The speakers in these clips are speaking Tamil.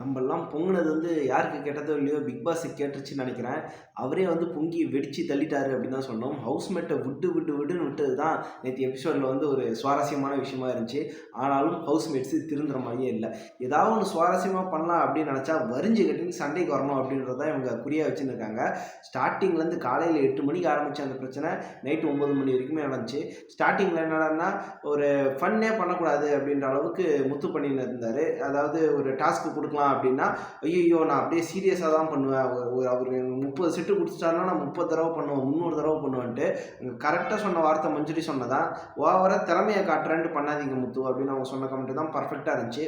நம்மெல்லாம் பொங்கினது வந்து யாருக்கு கேட்டதோ இல்லையோ பிக் பாஸுக்கு கேட்டுருச்சுன்னு நினைக்கிறேன். அவரே வந்து பொங்கி வெடிச்சு தள்ளிட்டாரு அப்படின்னு தான் சொன்னோம். ஹவுஸ்மேட்டை விட்டு விட்டு விட்டுன்னு விட்டது தான் நேற்று எபிசோடில் வந்து ஒரு சுவாரஸ்யமான விஷயமா இருந்துச்சு. ஆனாலும் ஹவுஸ்மேட்ஸ் திருந்துற மாதிரியே இல்லை. ஏதாவது ஒன்று சுவாரஸ்யமாக பண்ணலாம் அப்படின்னு நினச்சா வரிஞ்சு கட்டின்னு சண்டைக்கு வரணும் அப்படின்றத இவங்க குறியாக வச்சுருக்காங்க ஸ்டார்டிங்லேருந்து காலையில் எட்டு மணிக்கு ஆரம்பித்த அந்த பிரச்சனை நைட்டு ஒம்பது மணி வரைக்குமே நடந்துச்சு. ஸ்டார்டிங்கில் என்னடான்னா ஒரு ஃபன்னே பண்ணக்கூடாது அப்படின்ற அளவுக்கு முத்து பண்ணின்னு இருந்தார். அதாவது ஒரு டாஸ்க்கு கொடுக்கலாம் அப்படின்னா ஐயோ நான் அப்படியே சீரியஸாக தான் பண்ணுவேன். ஒரு அவர் முப்பது செட்டு கொடுத்துட்டாருன்னா நான் முப்பது தடவை பண்ணுவேன் முந்நூறு தடவை பண்ணுவேன்ட்டு கரெக்டாக சொன்ன வார்த்தை மஞ்சுரி சொன்னதான். ஓவராக திறமையை காட்டுறேன்ட்டு பண்ணாதீங்க முத்து அப்படின்னு அவங்க சொன்ன கமெண்ட் தான் பர்ஃபெக்டாக இருந்துச்சு.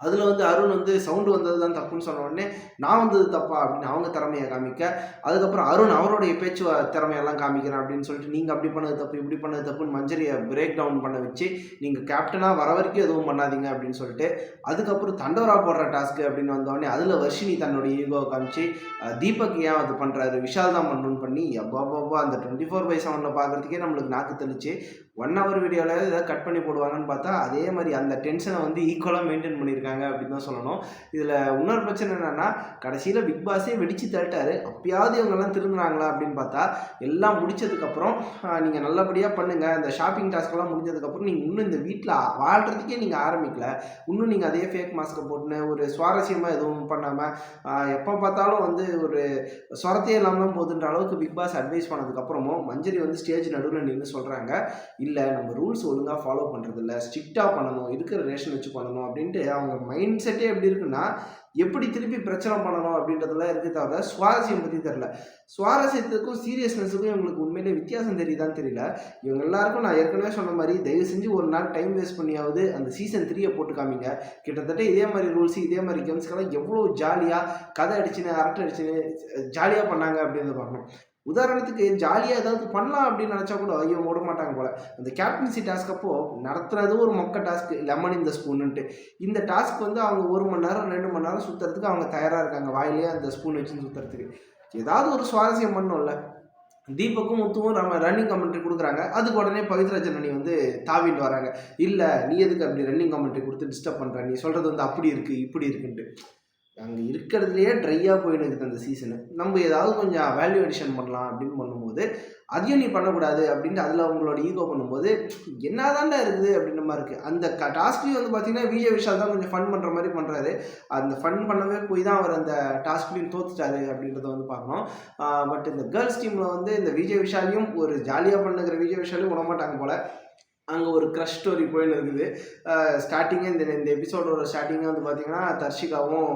அதில் வந்து அருண் வந்து சவுண்டு வந்தது தான் தப்புன்னு சொன்ன உடனே நான் வந்தது தப்பா அப்படின்னு அவங்க திறமையை காமிக்க அதுக்கப்புறம் அருண் அவருடைய பேச்சு திறமையெல்லாம் காமிக்கிறேன் அப்படின்னு சொல்லிட்டு நீங்கள் அப்படி பண்ணது தப்பு இப்படி பண்ணது தப்புன்னு மஞ்சரியை பிரேக் டவுன் பண்ண வச்சு நீங்கள் கேப்டனாக வர வரைக்கும் எதுவும் பண்ணாதீங்க அப்படின்னு சொல்லிட்டு அதுக்கப்புறம் தண்டோரா போடுற டாஸ்க்கு அப்படின்னு வந்தோடனே அதில் வர்ஷினி தன்னுடைய ஈகோவை காமிச்சு தீபக் ஏன் அது பண்ணுறாரு விஷால் தான் பண்ணணும்னு பண்ணி எப்பாபாபா அந்த டுவெண்ட்டி ஃபோர் பை செவனில் பார்க்குறதுக்கே நம்மளுக்கு நாக்கு தெளிச்சு ஒன் ஹவர் வீடியோவில் ஏதாவது கட் பண்ணி போடுவாங்கன்னு பார்த்தா அதே மாதிரி அந்த டென்ஷனை வந்து ஈக்குவலாக மெயின்டைன் பண்ணியிருக்காங்க. அப்படின்னு தான் சொல்லணும். இதில் இன்னொரு பிரச்சனை என்னென்னா கடைசியில் பிக் பாஸே வெடித்து தள்ளிட்டாரு அப்பயாவது இவங்கெல்லாம் திருந்துறாங்களா அப்படின்னு பார்த்தா எல்லாம் முடிச்சதுக்கப்புறம் நீங்கள் நல்லபடியாக பண்ணுங்கள் இந்த ஷாப்பிங் டாஸ்க்கெல்லாம் முடிஞ்சதுக்கப்புறம் நீங்கள் இன்னும் இந்த வீட்டில் வாழ்கிறதுக்கே நீங்கள் ஆரம்பிக்கல. இன்னும் நீங்கள் அதே ஃபேக் மாஸ்க்கை போட்டுன்னு ஒரு சுவாரஸ்யமாக எதுவும் பண்ணாமல் எப்போ பார்த்தாலும் வந்து ஒரு சுரத்தையே இல்லாமல் போதுன்ற போகுதுன்ற அளவுக்கு பிக் பாஸ் அட்வைஸ் பண்ணதுக்கப்புறமும் மஞ்சரி வந்து ஸ்டேஜ் நடுவில் நின்று சொல்கிறாங்க இல்லை நம்ம ரூல்ஸ் ஒழுங்காக ஃபாலோ பண்ணுறதில்ல ஸ்ட்ரிக்டாக பண்ணணும். இருக்கிற ரேஷன் வச்சு பண்ணணும் அப்படின்ட்டு அவங்க மைண்ட் செட்டே எப்படி இருக்குன்னா எப்படி திருப்பி பிரச்சனை பண்ணணும் அப்படின்றதெல்லாம் இருக்கு தவிர சுவாரஸ்யம் பற்றி தெரில சுவாரஸ்யத்துக்கும் சீரியஸ்னஸுக்கும் இவங்களுக்கு உண்மையிலே வித்தியாசம் தெரியுதான்னு தெரியல. இவங்க எல்லாருக்கும் நான் ஏற்கனவே சொன்ன மாதிரி தயவு செஞ்சு ஒரு நாள் டைம் வேஸ்ட் பண்ணியாவது அந்த சீசன் த்ரீயை போட்டு காமிங்க. கிட்டத்தட்ட இதே மாதிரி ரூல்ஸ் இதே மாதிரி கேம்ஸ்க்கெல்லாம் எவ்வளோ ஜாலியாக கதை அடிச்சுன்னு அரட்டை அடிச்சுன்னு ஜாலியாக பண்ணாங்க அப்படின்னு பார்க்கணும். உதாரணத்துக்கு ஜாலியாக ஏதாவது பண்ணலாம் அப்படின்னு நினச்சா கூட ஐயோ விட மாட்டாங்க போல. அந்த கேப்டன்சி டாஸ்க் அப்போ நடத்துறது ஒரு மொக்க டாஸ்க் லெமன் இந்த ஸ்பூனுன்ட்டு இந்த டாஸ்க் வந்து அவங்க ஒரு மணி நேரம் ரெண்டு மணி நேரம் சுற்றுறதுக்கு அவங்க தயாராக இருக்காங்க. வாயிலே அந்த ஸ்பூன் வச்சு சுற்றுறதுக்கு ஏதாவது ஒரு சுவாரஸ்யம் பண்ணோம்ல. தீபக்கும் முத்துவும் நம்ம ரன்னிங் கமெண்ட்ரி கொடுக்குறாங்க. அதுக்கு உடனே பவித்ராஜன் அணி வந்து தாவிட்டு வராங்க. இல்லை நீ எதுக்கு அப்படி ரன்னிங் கமெண்ட்ரி கொடுத்து டிஸ்டர்ப் பண்ணுற நீ சொல்கிறது வந்து அப்படி இருக்குது இப்படி இருக்குன்ட்டு. அங்கே இருக்கிறதுலையே ட்ரையாக போயிட்டு இருக்குது அந்த சீசனு நம்ம ஏதாவது கொஞ்சம் வேல்யூ அடிஷன் பண்ணலாம் அப்படின்னு பண்ணும்போது அதையும் நீ பண்ணக்கூடாது அப்படின்ட்டு அதில் அவங்களோட ஈகோ பண்ணும்போது என்னதான்டா இருக்குது? அப்படின்ற மாதிரி இருக்குது அந்த க டாஸ்க்லேயும் வந்து பார்த்தீங்கன்னா விஜய் விஷால் தான் கொஞ்சம் ஃபன் பண்ணுற மாதிரி பண்ணுறாரு அந்த ஃபன் பண்ணவே போய் தான் அவர் அந்த டாஸ்க்லையும் தோத்துட்டாரு அப்படின்றத வந்து பார்க்கணும். பட் இந்த கேர்ள்ஸ் டீமில் வந்து இந்த விஜய் விஷாலையும் ஒரு ஜாலியாக பண்ணுங்கிற விஜய் விஷாலையும் விட மாட்டாங்க போல். அங்கே ஒரு க்ரஷ் ஸ்டோரி போயின்னு இருக்குது. ஸ்டார்டிங்கே இந்த இந்த எபிசோடோட ஸ்டார்டிங்கே வந்து பார்த்தீங்கன்னா தர்ஷிகாவும்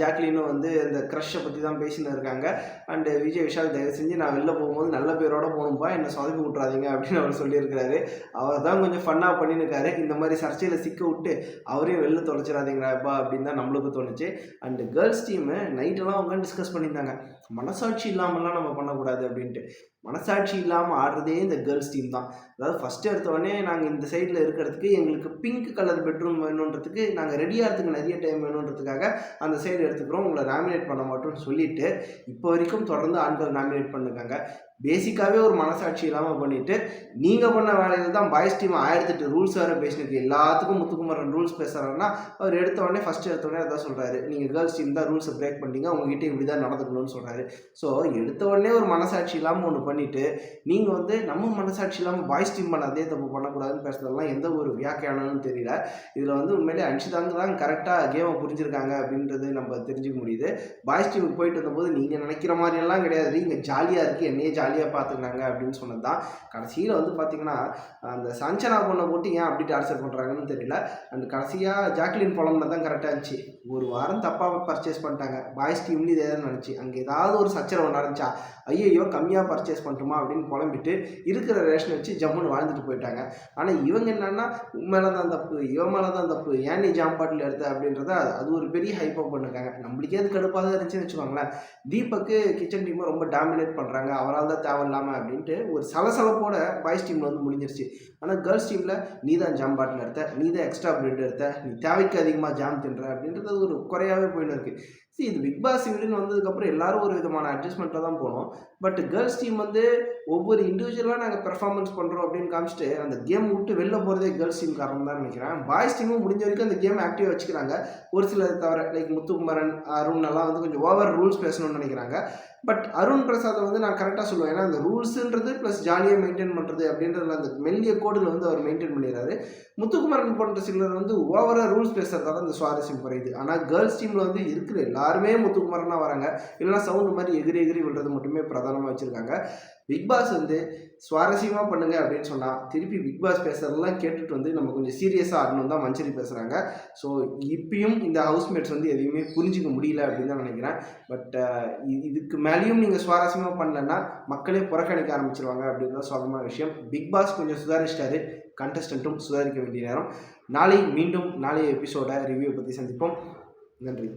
ஜாக்லினும் வந்து இந்த க்ரஷ்ஷை பற்றி தான் பேசின்னு இருக்காங்க. அண்டு விஜய் விஷால் தயவு செஞ்சு நான் வெளில போகும்போது நல்ல பேரோட போகணும்ப்பா என்னை சொதப்பி விட்றாதீங்க அப்படின்னு அவர் சொல்லியிருக்கிறாரு. அவர் தான் கொஞ்சம் ஃபன்னாக பண்ணியிருக்காரு இந்த மாதிரி சர்ச்சையில் சிக்க விட்டு அவரையும் வெளில தொலைச்சிடாதீங்கிறாப்பா அப்படின்னு தான் நம்மளுக்கு தோணுச்சு. அண்டு கேர்ள்ஸ் டீமு நைட்டெல்லாம் அவங்க டிஸ்கஸ் பண்ணியிருந்தாங்க. மனசாட்சி இல்லாமல்லாம் நம்ம பண்ணக்கூடாது அப்படின்ட்டு. மனசாட்சி இல்லாமல் ஆடுறதே இந்த கேர்ள்ஸ் டீம் தான். அதாவது ஃபஸ்ட்டு எடுத்தோடனே நாங்கள் இந்த சைடில் இருக்கிறதுக்கு எங்களுக்கு பிங்க் கலர் பெட்ரூம் வேணுன்றதுக்கு நாங்கள் ரெடியாகிறதுக்கு நிறைய டைம் வேணுன்றதுக்காக அந்த சைடு எடுத்துக்கிறோம். உங்களை நாமினேட் பண்ண மாட்டோம்னு சொல்லிட்டு இப்போ வரைக்கும் தொடர்ந்து ஆண்கள் நாமினேட் பண்ணிருக்காங்க. பேசிக்காகவே ஒரு மனசாட்சி இல்லாமல் பண்ணிட்டு நீங்கள் பண்ண வேலையில் தான் பாய்ஸ் டீம் ஆயிரத்தெட்டு ரூல்ஸ் வேறு பேசினது. எல்லாத்துக்கும் முத்துக்குமரன் ரூல்ஸ் பேசுகிறாருன்னா அவர் எடுத்த உடனே ஃபஸ்ட்டு எடுத்த உடனே அதான் சொல்கிறாரு நீங்கள் கேர்ள்ஸ் டீம் தான் ரூல்ஸை பிரேக் பண்ணிட்டீங்க உங்ககிட்ட இப்படி தான் நடந்துக்கணும்னு சொல்கிறாரு ஸோ எடுத்த உடனே ஒரு மனசாட்சி இல்லாமல் ஒன்று பண்ணிவிட்டு நீங்கள் வந்து நம்ம மனசாட்சி இல்லாமல் பாய்ஸ் டீம் பண்ண அதே தப்பு பண்ணக்கூடாதுன்னு பேசுறதெல்லாம் எந்த ஒரு வியாக்கியானம்னு தெரியல. இதில் வந்து உண்மையிலே அன்ஷிதாங்க தான் கரெக்டாக கேமை புரிஞ்சிருக்காங்க அப்படின்றது நம்ம தெரிஞ்சுக்க முடியுது. பாய்ஸ் டீமுக்கு போயிட்டு வந்தபோது நீங்கள் நினைக்கிற மாதிரியெல்லாம் கிடையாது. நீங்கள் ஜாலியாக இருக்குது என்னையே ஜாலியாக பார்த்துக்கினாங்க அப்படின்னு சொன்னது தான் கடைசியில் வந்து பார்த்தீங்கன்னா அந்த சஞ்சனா பொண்ணை போட்டு ஏன் அப்படி டார்ச்சர் பண்ணுறாங்கன்னு தெரியல. அண்ட் கடைசியாக ஜாக்லின் புலம்னா தான் கரெக்டாக இருந்துச்சு. ஒரு வாரம் தப்பாக பர்ச்சேஸ் பண்ணிட்டாங்க. பாய்ஸ் டீம்லேயும் இதே தான் நினச்சி அங்கே ஏதாவது ஒரு சச்சரவு நடந்துச்சா? ஐயோ கம்மியாக பர்ச்சேஸ் பண்ணட்டுமா? அப்படின்னு புலம்பிட்டு இருக்கிற ரேஷனை வச்சு ஜம்முன்னு வாழ்ந்துட்டு போயிட்டாங்க. ஆனால் இவங்க என்னென்னா உன் மேலே தான் தப்பு இவன் மேலே தான் தப்பு ஏன் நீ ஜாம் பாட்டில் எடுத்த? அப்படின்றத அது ஒரு பெரிய ஹைப்பாக பண்ணிருக்காங்க நம்மளுக்கே அது கடுப்பாக இருந்துச்சுன்னு வச்சுக்கோங்களேன். தீபக்கு கிச்சன் டீமை ரொம்ப டாமினேட் பண்ணுறாங்க அவரால் தான் தேவையில்லாமல் அப்படின்ட்டு ஒரு சலசலப்போட பாய்ஸ் டீமில் வந்து முடிஞ்சிருச்சு. ஆனால் கேர்ள்ஸ் டீமில் நீ தான் ஜாம் பாட்டில் எடுத்த நீ தான் எக்ஸ்ட்ரா பிரெட் எடுத்த நீ தேவைக்கு அதிகமாக ஜாம் தின்ற அப்படின்றது ஒரு குறையாவே போயின்னு இருக்குது சி இது பிக் பாஸ் வீடுன்னு வந்ததுக்கப்புறம் எல்லாரும் ஒரு விதமான அட்ஜஸ்ட்மெண்ட்டில் தான் போனோம். பட் கேர்ள்ஸ் டீம் வந்து ஒவ்வொரு இண்டிவிஜுவலாக நாங்கள் பெர்ஃபார்மன்ஸ் பண்ணுறோம் அப்படின்னு காமிச்சிட்டு அந்த கேம் விட்டு வெளில போகிறதே கேர்ள்ஸ் டீம் காரணம் தான் நினைக்கிறேன். பாய்ஸ் டீமும் முடிஞ்ச வரைக்கும் அந்த கேம் ஆக்டிவாக வச்சுக்கிறாங்க. ஒரு சிலர் தவிர லைக் முத்துக்குமரன் அருண் எல்லாம் வந்து கொஞ்சம் ஓவர் ரூல்ஸ் பேசணும்னு நினைக்கிறாங்க. பட் அருண் பிரசாதை வந்து நான் கரெக்டாக சொல்லுவேன். ஏன்னா அந்த ரூல்ஸுன்றது ப்ளஸ் ஜாலியாக மெயின்டைன் பண்ணுறது அப்படின்றதுல அந்த மெல்லிய கோடில் வந்து அவர் மெயின்டைன் பண்ணிடுறாரு. முத்துக்குமரன் போன்ற சிலர் வந்து ஓவராக ரூல்ஸ் பேசுறதால அந்த சுவாரஸ்யம் குறையுது. ஆனால் கேர்ள்ஸ் டீமில் வந்து இருக்கிற எல்லா எல்லாருமே முத்துக்குமரனாக வராங்க. இல்லைனா சவுண்டு மாதிரி எகிரி எகிரி விழுறது மட்டுமே பிரதானமாக வச்சுருக்காங்க. பிக் பாஸ் வந்து சுவாரஸ்யமாக பண்ணுங்க அப்படின்னு சொன்னால் திருப்பி பிக் பாஸ் பேசுறதெல்லாம் கேட்டுட்டு வந்து நம்ம கொஞ்சம் சீரியஸாக ஆடணும் தான் மஞ்சரி பேசுகிறாங்க ஸோ இப்பயும் இந்த ஹவுஸ்மேட்ஸ் வந்து எதையுமே புரிஞ்சிக்க முடியல அப்படின்னு தான் நினைக்கிறேன். பட் இதுக்கு மேலேயும் நீங்கள் சுவாரஸ்யமாக பண்ணலன்னா மக்களே புறக்கணிக்க ஆரம்பிச்சிருவாங்க அப்படின்னு தான் சொல்லமான விஷயம். பிக் பாஸ் கொஞ்சம் சுதாரிச்சிட்டாரு. கண்டஸ்டண்ட்டும் சுதாரிக்க வேண்டிய நேரம். நாளை மீண்டும் நாளைய எபிசோட ரிவ்யூ பற்றி சந்திப்போம். நன்றி.